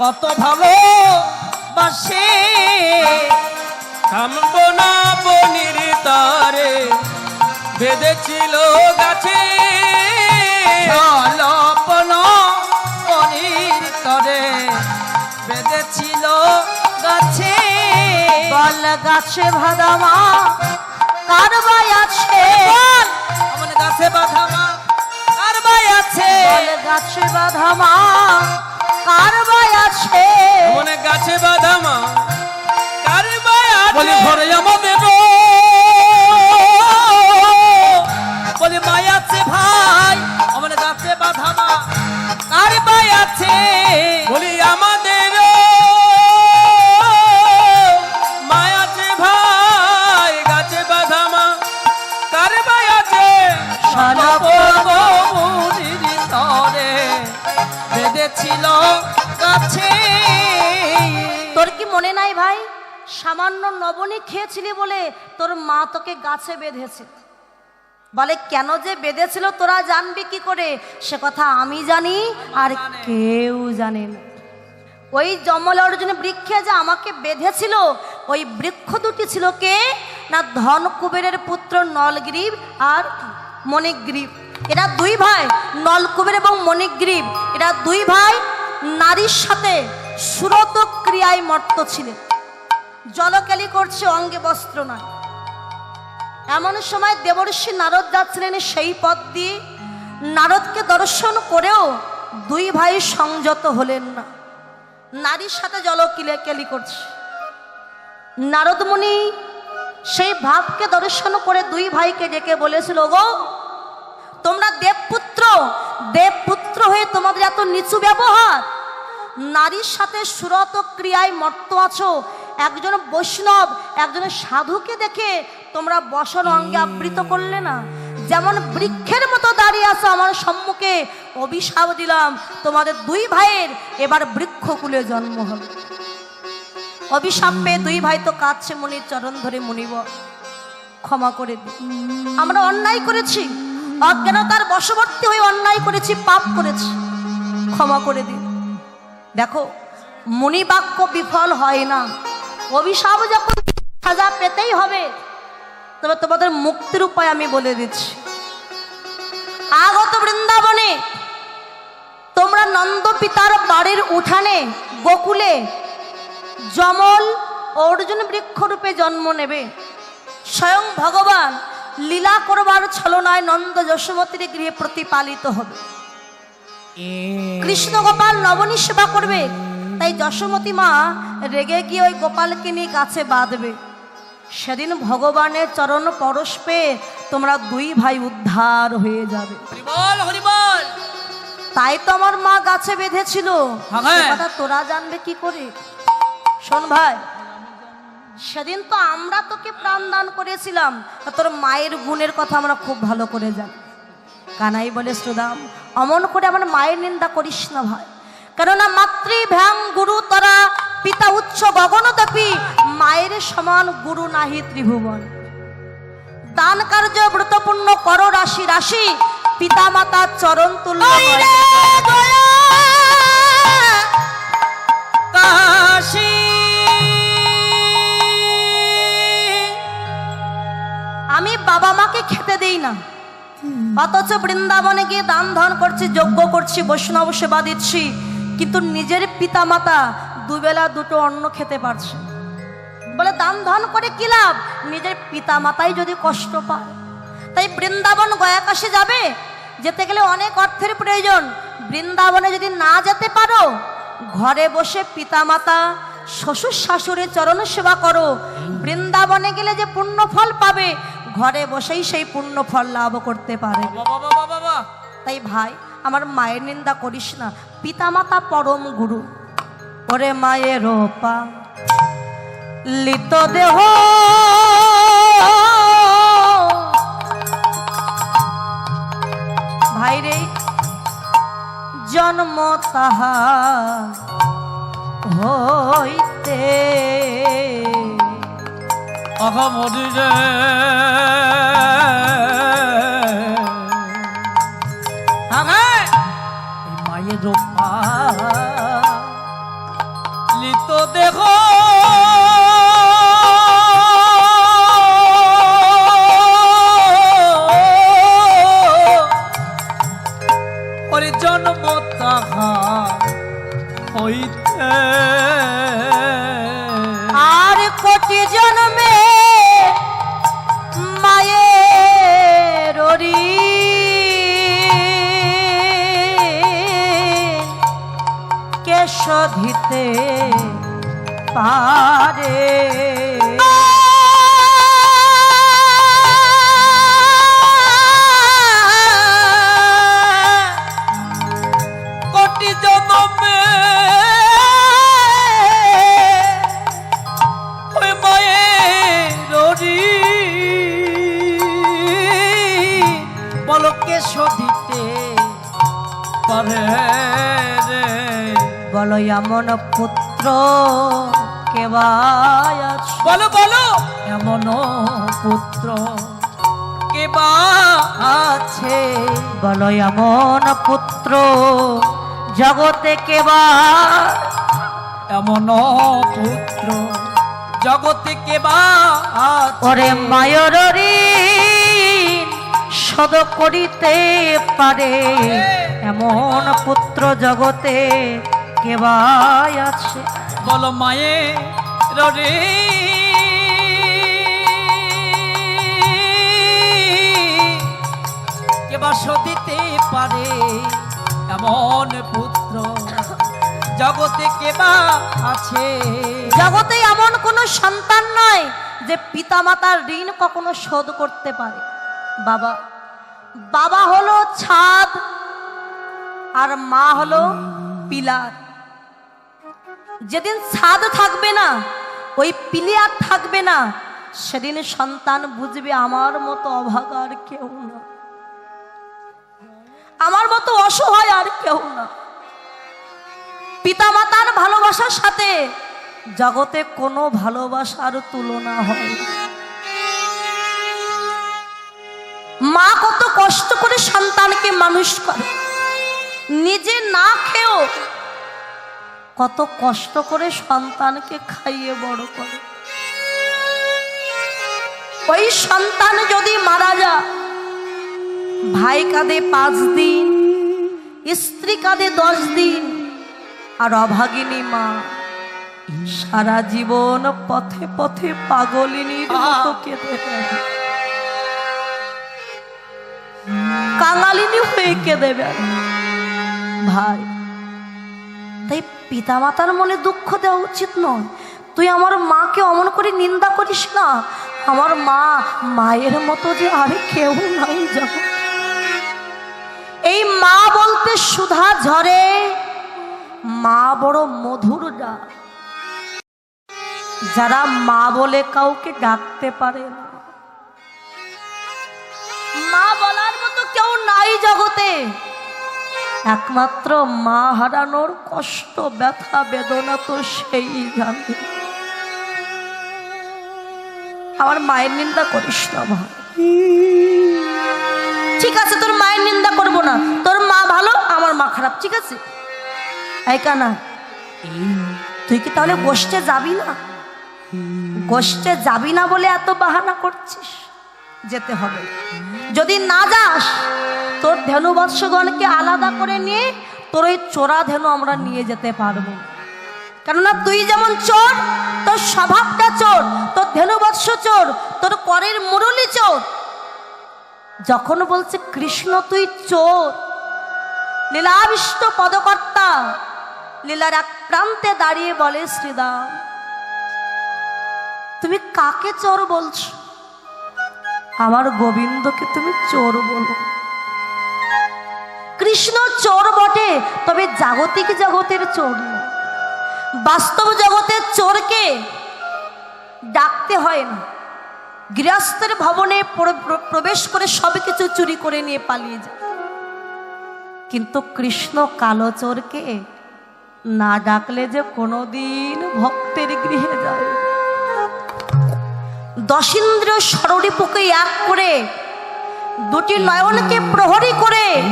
কত ভালো বাসে থামব না বনির তারে বেঁধেছিল গাছে। জলপন পনির তরে বেঁধেছিল গাছে। বল গাছে ভাদামা কার বাই আছে? গাছে বাধা মা আর ভাই আছে? গাছে বাধামা কার বাই আছে? মনে গাছে বাদামা কার আছে? বলে ঘরে আমাদের খেয়েছিলি বলে তোর মা তোকে গাছে বেঁধেছে। বলে, কেন যে বেঁধেছিল, তোরা জানবি কি করে? সে কথা আমি জানি, আর কেউ জানে না। ওই জমল অর্জুন বৃক্ষে যে আমাকে বেঁধেছিল, ওই বৃক্ষ দুটি ছিল কে? না, ধন কুবেরের পুত্র নলগ্রীব আর মণিগ্রীব। এরা দুই ভাই, নলকুবের এবং মণিগ্রীব। এরা দুই ভাই, নারীর সাথে সুরত ক্রিয়ায় মর্ত ছিলেন। জলকেলি করছে অঙ্গে বস্ত্র নয়। এমন সময় দেবর্ষি নারদ যাচ্ছিলেন সেই পথ দিয়ে। নারদকে দর্শন করেও দুই ভাই সংযত হলেন না। নারীর সাথে জলকিলে কেলি করছে। নারদমণি সেই ভাবকে দর্শন করে দুই ভাইকে ডেকে বলেছিল গো তোমরা দেবপুত্র দেবপুত্র হয়ে তোমাদের এত নিচু ব্যবহার। নারীর সাথে সুরত ক্রিয়ায় মর্ত আছো একজন বৈষ্ণব, একজন সাধুকে দেখে তোমরা বসন অঙ্গে আবৃত করলে না? যেমন বৃক্ষের মতো দাঁড়িয়ে আছো আমার সম্মুখে, অভিশাপ দিলাম। তোমাদের দুই ভাইয়ের এবার বৃক্ষকুলে জন্ম হবে অভিশাপ পেয়ে দুই ভাই তো কাঁদছে মুনির চরণ ধরে মুনিব, ক্ষমা করে দি আমরা অন্যায় করেছি, অজ্ঞানতার বশবর্তী হয়ে অন্যায় করেছি, পাপ করেছি, ক্ষমা করে দিন দেখো, মুনিবাক্য বিফল হয় না। অভিশাপ যখন সাজা পেতেই হবে তবে তোমাদের মুক্তির উপায় আমি বলে দিচ্ছি। আগত বৃন্দাবনে তোমরা নন্দ পিতার বাড়ির উঠানে গোকুলে জমল অর্জুন বৃক্ষরূপে জন্ম নেবে। স্বয়ং ভগবান লীলা করবার ছলনায় নন্দ যশোমতীর গৃহে প্রতিপালিত হবে। কৃষ্ণ গোপাল নবনী সেবা করবে। তাই যশোমতী মা রেগে গিয়ে ওই গোপালকে নিয়ে গাছে বাঁধবে। সেদিন ভগবানের চরণ পরশ পেয়ে তোমরা দুই ভাই উদ্ধার হয়ে যাবে। তাই তো আমার মা গাছে বেঁধেছিল। হ্যাঁ। কথা তোরা জানবে কি করে? শোন ভাই সেদিন তো আমরা তোকে প্রাণ দান করেছিলাম। তোর মায়ের গুণের কথা আমরা খুব ভালো করে জানি। কানাই বলে সুদাম অমন করে আমার মায়ের নিন্দা করিস না ভাই। কেননা মাতৃভ্যাং গুরু তরা পিতা উচ্চ গগনদপি মায়ের সমান গুরু নাহি ত্রিভুবন। দান কার্য ব্রতপূর্ণ কর রাশি রাশি পিতা মাতা চরণ তুল্য। কাশী। আমি বাবা মাকে খেতে দেই না। অথচ বৃন্দাবনে গিয়ে দান ধন করছি যজ্ঞ করছি বৈষ্ণব সেবা দিচ্ছি। কিন্তু নিজের পিতা মাতা দুবেলা দুটো অন্ন খেতে পারছে। বলে দান ধন করে কি লাভ? নিজের পিতা মাতাই যদি কষ্ট পায়। তাই বৃন্দাবন গয়াকাশে যাবে। যেতে গেলে অনেক অর্থের প্রয়োজন। বৃন্দাবনে যদি না যেতে পারো ঘরে বসে পিতা মাতা শ্বশুর শাশুড়ি চরণ সেবা করো। বৃন্দাবনে গেলে যে পুণ্য ফল পাবে ঘরে বসেই সেই পুণ্য ফল লাভ করতে পারে। বাবা বাবা বাবা। তাই ভাই আমার মায়ের নিন্দা করিস না। পিতামাতা পরম গুরু। ওরে মায়ের পা লিত দেহ। ভাইরে, জন্ম তাহা হইতে। অহমদি ব্রহ্মা লিত দেহ এমন পুত্র বলো বলো। এমন পুত্র আছে? বলো এমন পুত্র জগতে কেবা এমন পুত্র জগতে কে বা আছে? ওরে মায়র সদ করিতে পারে। এমন পুত্র জগতে কেবাই আছে। বলো মায়ে রে কেবা সদিতে পারে এমন পুত্র? জগতে কেবা আছে? জগতে এমন কোনো সন্তান নয় যে পিতামাতার ঋণ কখনো শোধ করতে পারে। বাবা বাবা হলো ছাদ আর মা হলো পিলার। যেদিন ছাদ থাকবে না, ওই পিলিয়ার থাকবে না, সেদিন সন্তান বুঝবে আমার মতো অভাগা আর কেউ না। আমার মতো অসহায় আর কেউ না। পিতামাতার ভালোবাসার সাথে জগতে কোনো ভালোবাসার তুলনা হয় মা কত কষ্ট করে সন্তানকে মানুষ করে। নিজে না খেয়েও কত কষ্ট করে সন্তানকে খাইয়ে বড় করে ওই সন্তান যদি মারা যা ভাই কাঁদে পাঁচ দিন, স্ত্রী কাঁদে দশ দিন, আর অভাগিনী মা সারা জীবন পথে পথে পাগলিনীর মতো কেঁদে। কাঙালিনী হয়ে কেঁদে। ভাই, তাই পিতামাতার মনে দুঃখ দেওয়া উচিত নয়। তুই আমার মাকে অমন করে নিন্দা করিস না। আমার মা মায়ের মতো যে আর কেউ নাই জগৎ এই মা বলতে সুধা ঝরে। মা বড় মধুর ডাক। যারা মা বলে কাউকে ডাকতে পারে না। মা বলার মতো কেউ নাই জগতে। একমাত্র মা হারানোর কষ্ট, ব্যথা, বেদনা তো সেই জানে। আমার মায়ের নিন্দা করিস না ভাই ঠিক আছে, তোর মায়ের নিন্দা করব না। তোর মা ভালো, আমার মা খারাপ, ঠিক আছে? কানা, তুই কি তাহলে গোষ্ঠে যাবি না? গোষ্ঠে যাবি না বলে এত বাহানা করছিস? যেতে হবে। যদি না যাস তোর ধেনু বৎসগণকে আলাদা করে নিয়ে তোর ওই চোরা ধেনু আমরা নিয়ে যেতে পারব। কেননা তুই যেমন চোর, তোর স্বভাবটা চোর, তোর ধেনু বৎস চোর, তোর করের মুরলি চোর। যখন বলছে, কৃষ্ণ, তুই চোর, লীলাবিষ্ট পদকর্তা, লীলার এক প্রান্তে দাঁড়িয়ে বলে, শ্রীদাম, তুমি কাকে চোর বলছো? আমার গোবিন্দকে তুমি চোর বলো। কৃষ্ণ চোর বটে, তবে জাগতিক জগতের চোর বাস্তব জগতের চোরকে ডাকতে হয় না। গৃহস্থের ভবনে প্র- প্র- প্রবেশ করে সব কিছু চুরি করে নিয়ে পালিয়ে যায়। কিন্তু কৃষ্ণ কালো চোরকে না ডাকলে যে কোনোদিন ভক্তের গৃহে যায়। দশিন্দ্র সররিপুকে এক করে, দুটি নয়নকে প্রহরী করে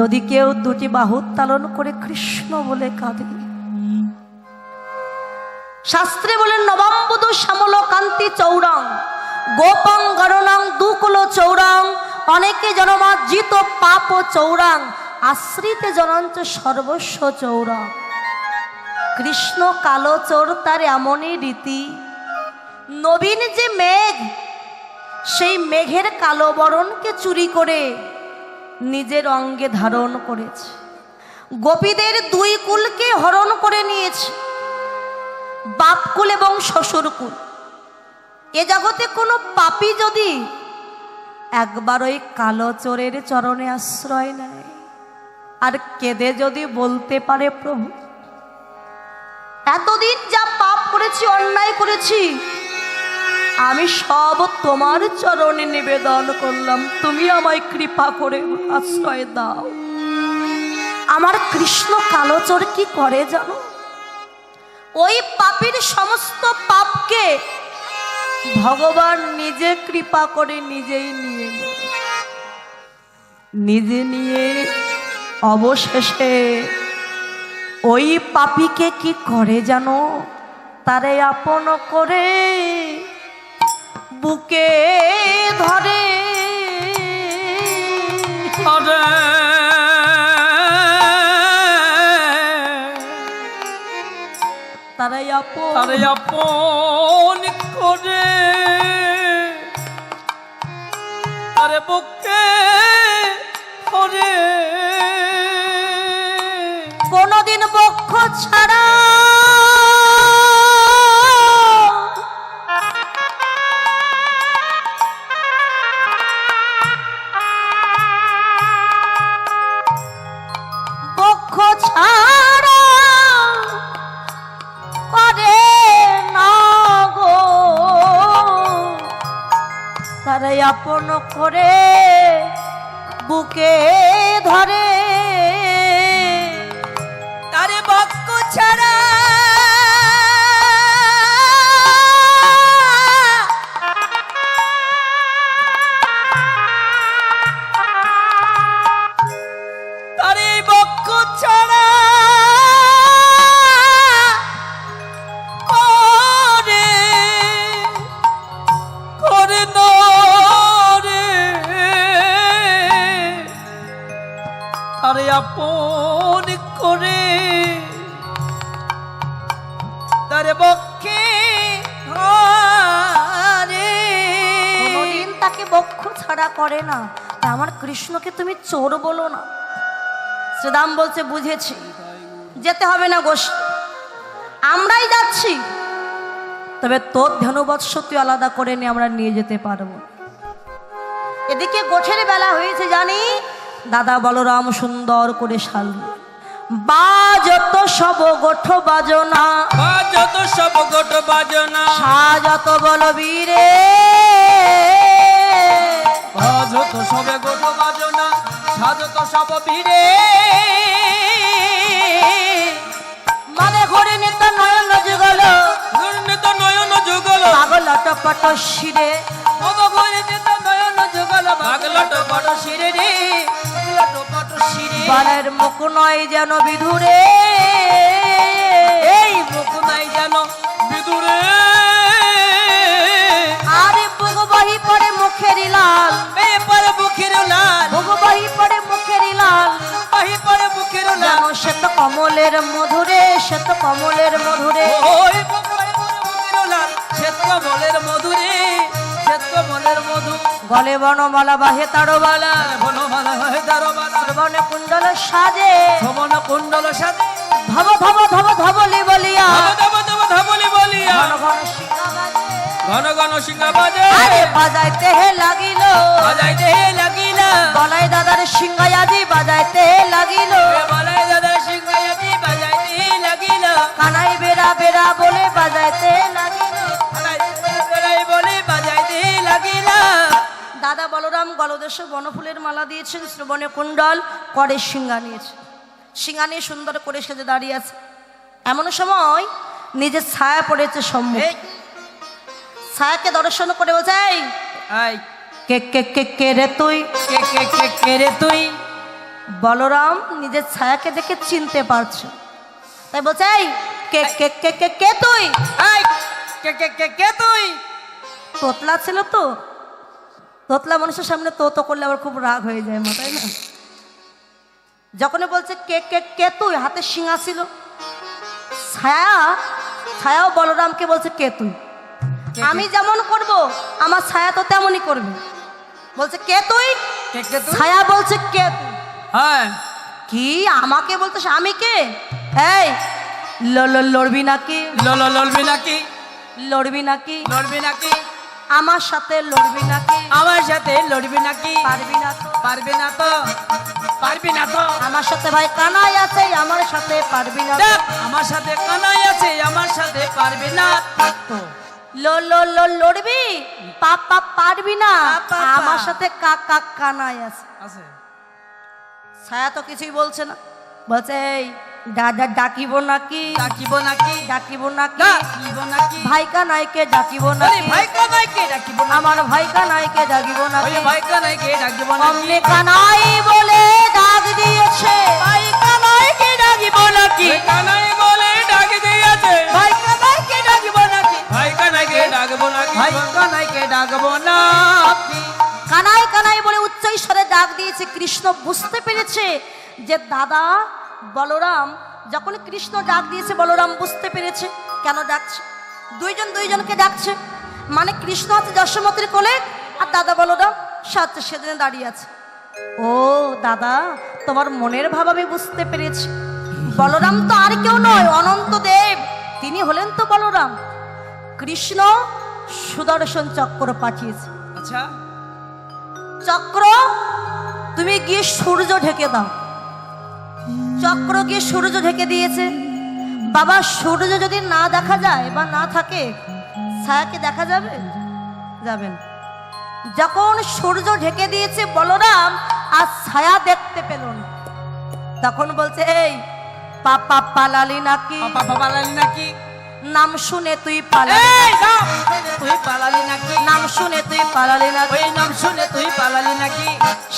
যদি কেউ দুটি বাহু তালন করে কৃষ্ণ বলে কাঁদে। শাস্ত্রে বলেন নবাম্বুদু শ্যামল কান্তি চৌরং, গোপং গণনাং দুকুল চৌরং, অনেকে জনমার্জিত পাপ চৌরাং, আশ্রিতে জনঞ্চ সর্বস্ব চৌরং। কৃষ্ণ কালো চোর তার এমনই রীতি। নবীন যে মেঘ, সেই মেঘের কালো বরণকে চুরি করে নিজের অঙ্গে ধারণ করেছে। গোপীদের দুই কুলকে হরণ করে নিয়েছে। বাপকুল এবং শ্বশুরকুল এ জগতে কোনো পাপি যদি একবার ওই কালো চোরের চরণে আশ্রয় নেয়, আর কেঁদে যদি বলতে পারে প্রভু, এতদিন যা পাপ করেছি, অন্যায় করেছি আমি সব তোমার চরণে নিবেদন করলাম। তুমি আমায় কৃপা করে আশ্রয় দাও। আমার কৃষ্ণ কালোচর কি করে জানো? ওই পাপীর সমস্ত পাপকে ভগবান নিজে কৃপা করে নিজেই নিয়ে নিজে নিয়ে অবশেষে ওই পাপিকে কি করে জানো? তারে আপন করে বুকে ধরে। আরে তারাই আপন। করে। আরে বুকে করে কোনদিন বক্ষ ছাড়া আপন করে বুকে ধরে। তারে বক্ষ ছাড়া ছাড়া করে না। আমার কৃষ্ণকে তুমি চোর বলো না। শ্রীদাম বলছে বুঝেছি। যেতে হবে না গোস আমরাই যাচ্ছি। তবে তোর ধনুবৎস তুই আলাদা করে নিয়ে আমরা নিয়ে যেতে পারব। এদিকে গোঠের বেলা হয়েছে জানি দাদা বলরাম সুন্দর করে সাজল বাজত সব গোঠ বাজনা। বাজত সব গোট বাজনা। সাজত বলবীরে বাজত সবে গোট বাজনা সাজত সব ভিড়ে মানে ঘরে নেতা নয়ন যুগল। দুর্নীত নয়ন যুগল। পাগল টপট শিরে। অবঘরে যেত নয়ন যুগল পাগলট বড় শিরে রে। পট শিরে। বালের মুখ নয় যেন বিধুরে। কমলের মধুরে। কমলের মধুরে কমলের মধু। গলে বনমালা বাহে তারো বালা বনমালা শ্রবণে কুণ্ডল সাজে। কুণ্ডল সাথে ধব ধব ধব ধবলি বলিয়া। ধব ধব ধব ধবলি বলিয়া। ঘন ঘন সিংহা বাজে। আরে বাজাইতে হে লাগিল। বাজাইতে হে লাগিলা। বলাই দাদার সিংহায়াজি বাজাইতে লাগিল। বলাই বলে বাজাইতে লাগিল। বলে বাজাইতে লাগিলা। দাদা বলরাম গলদেশ বনফুলের মালা দিয়েছেন শ্রবণে কুণ্ডল করে সিংহা নিয়েছে। সিংহা নিয়ে সুন্দর করে সেজে দাঁড়িয়ে আছে। এমন সময় নিজের ছায়া পড়েছে সম্মুখ। ছায়াকে দর্শন করে বোঝাই "এই, আই কে কে কে কে রে তুই? কে কে কে কে রে তুই? বলরাম নিজের ছায়াকে দেখে চিনতে পারছে। তাই "এই, কে কে কে কে কে তুই? এই কে কে কে কে তুই? তোতলা ছিল তো। তোতলা মানুষের সামনে তো তো করলে আবার খুব রাগ হয়ে যায় মা তাই না? যখনই বলছে কে কে কে তুই হাতে শিঙা ছিল। ছায়া ছায়াও বলরামকে বলছে কে তুই? আমি যেমন করব আমার ছায়া তো তেমনই করবে। বলছে কে তুই? কে কে ছায়া বলছে কে তুই? হ্যাঁ। কি আমাকে বলতেছ? আমি কে? এই লড়বি নাকি? লল লড়বি নাকি? লড়বি নাকি? লড়বি নাকি? আমার সাথে লড়বি নাকি? আমার সাথে লড়বি নাকি? পারবি না তো। পারবি না তো। পারবি না তো। আমার সাথে ভাই কানাই আছে আমার সাথে পারবি না আমার সাথে কানাই আছে আমার সাথে পারবি না লড়বি? পাপ পারবি না। আমার সাথে কাক কানাই আছে। আছে। ছায়া তো কিছুই বলছে না। বলছে এই দাদা ডাকিব নাকি ডাকিব নাকি ডাকিব নাকি ডাকিব নাকি ভাই কানাইকে ডাকিব নাকি ভাই কানাইকে ডাকিব না আমার ভাই কানাইকে ডাকিব নাকি ভাই কানাইকে ডাকিব নাকি অমনি কানাই বলে ডাক দিয়েছে ভাই কানাইকে ডাকিব নাকি কানাই বলে ডাক দিয়েছে ভাই কানাইকে ডাকিব নাকি ভাই কানাইকে ডাকবো নাকি ভাই কানাইকে ডাকবো নাকি কানাই কানাই বলে উচ্চ স্বরে ডাক দিয়েছে কৃষ্ণ বুঝতে পেরেছে যে দাদা বলরাম যখন কৃষ্ণ ডাক দিয়েছে বলরাম বুঝতে পেরেছে কেন ডাকছে? দুইজন দুইজনকে ডাকছে। মানে কৃষ্ণ আছে যশোমতির কোলে আর দাদা বলরাম সাথে সেদিনে দাঁড়িয়ে আছে। ও দাদা তোমার মনের ভাব আমি বুঝতে পেরেছি। বলরাম তো আর কেউ নয় অনন্ত দেব। তিনি হলেন তো বলরাম। কৃষ্ণ সুদর্শন চক্র পাঠিয়েছে। আচ্ছা। চক্র তুমি গিয়ে সূর্য ঢেকে দাও। চক্র গিয়ে সূর্য ঢেকে দিয়েছে। বাবা সূর্য যদি না দেখা যায় বা না থাকে ছায়াকে দেখা যাবে? যাবেন যখন সূর্য ঢেকে দিয়েছে বলরাম আর ছায়া দেখতে পেল না। তখন বলছে এই পাপা পালালি নাকি? পাপা পালালি নাকি? নাম শুনে তুই পালালি তুই পালালি নাকি? নাম শুনে তুই পালালি নাকি? ওই নাম শুনে তুই পালালি নাকি?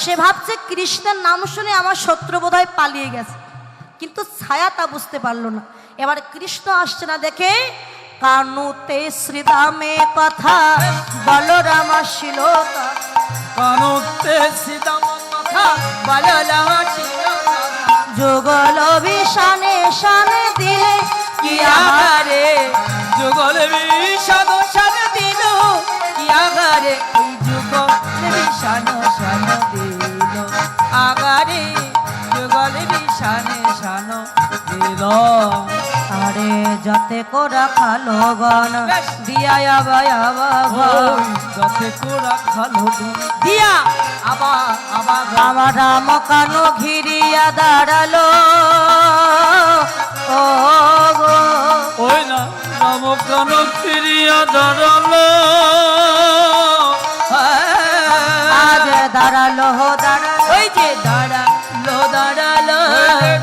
সে ভাবছে কৃষ্ণের নাম শুনে আমার শত্রু বোধহয় পালিয়ে গেছে। কিন্তু ছায়া তা বুঝতে পারল না। এবার কৃষ্ণ আসছে না দেখে কানুতে শ্রীদামে কথা বলরাম আসিল কানুতে সীতাম কথা বালালা ছিল যুগল বিষানে শানে দিলে কি আগারে যুগল বিষাদ শান দিল কি ওই যুগল বিষান শান দিল। আগারে যুগল বিষানে শান দিল আরে যাতে কোরা খালো বেশ। দিয়া বাবা ওই যতে কোরা খালো গুণ। দিয়া। আবার আবার আমার রাম কানো ঘিরিয়া দাঁড়াল। ও গো। ওই না রাম কান ফিরিয়া দাঁড়াল। আজ দাঁড়াল দাঁড়াল। ওই যে দাঁড়াল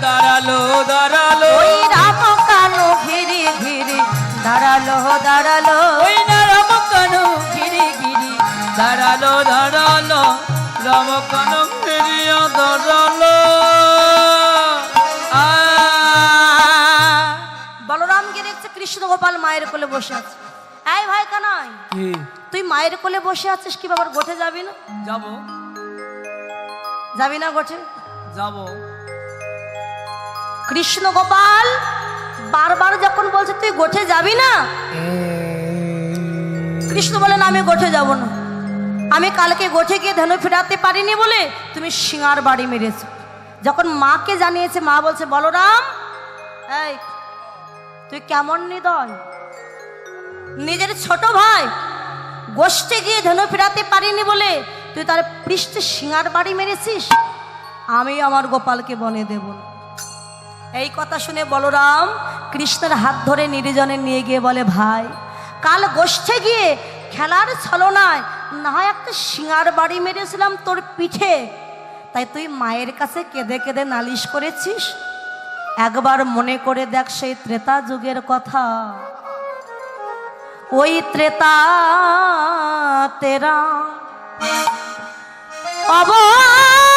দাঁড়াল দাঁড়াল। ওই রাম কানো ঘিরি ঘিরি দাঁড়াল দাঁড়াল। ওই রাম কান গিরি গিরি দাঁড়াল দাঁড়াল। রাম কান ফিরিয়া দাঁড়াল। আ। বলরাম গিয়ে দেখছে কৃষ্ণ গোপাল মায়ের কোলে বসে আছে। এই ভাই কানাই তুই মায়ের কোলে বসে আছিস কি বাবার গোঠে যাবি না? যাব। যাবি না গোঠে? যাব। কৃষ্ণ গোপাল বারবার যখন বলছে, তুই গোঠে যাবি না? কৃষ্ণ বলেন আমি গোঠে যাব না। আমি কালকে গোঠে গিয়ে ধনু ফেরাতে পারিনি বলে তুমি সিঙার বাড়ি মেরেছ। যখন মাকে জানিয়েছে, মা বলছে, বলরাম, এই, তুই কেমন নিদয়? নিজের ছোট ভাই গোষ্ঠে গিয়ে ধনু ফেরাতে পারিনি বলে তুই তার পৃষ্ঠে সিঙার বাড়ি মেরেছিস? আমি আমার গোপালকে বনে দেব না। এই কথা শুনে বলরাম কৃষ্ণের হাত ধরে নির্জনে নিয়ে গিয়ে বলে, ভাই, কাল গোষ্ঠে গিয়ে খেলার ছলনায় না হয় একটা সিঙার বাড়ি মেরেছিলাম তোর পিঠে। তাই তুই মায়ের কাছে কেঁদে কেঁদে নালিশ করেছিস? একবার মনে করে দেখ সেই ত্রেতা যুগের কথা। ওই ত্রেতা তেরা অবয়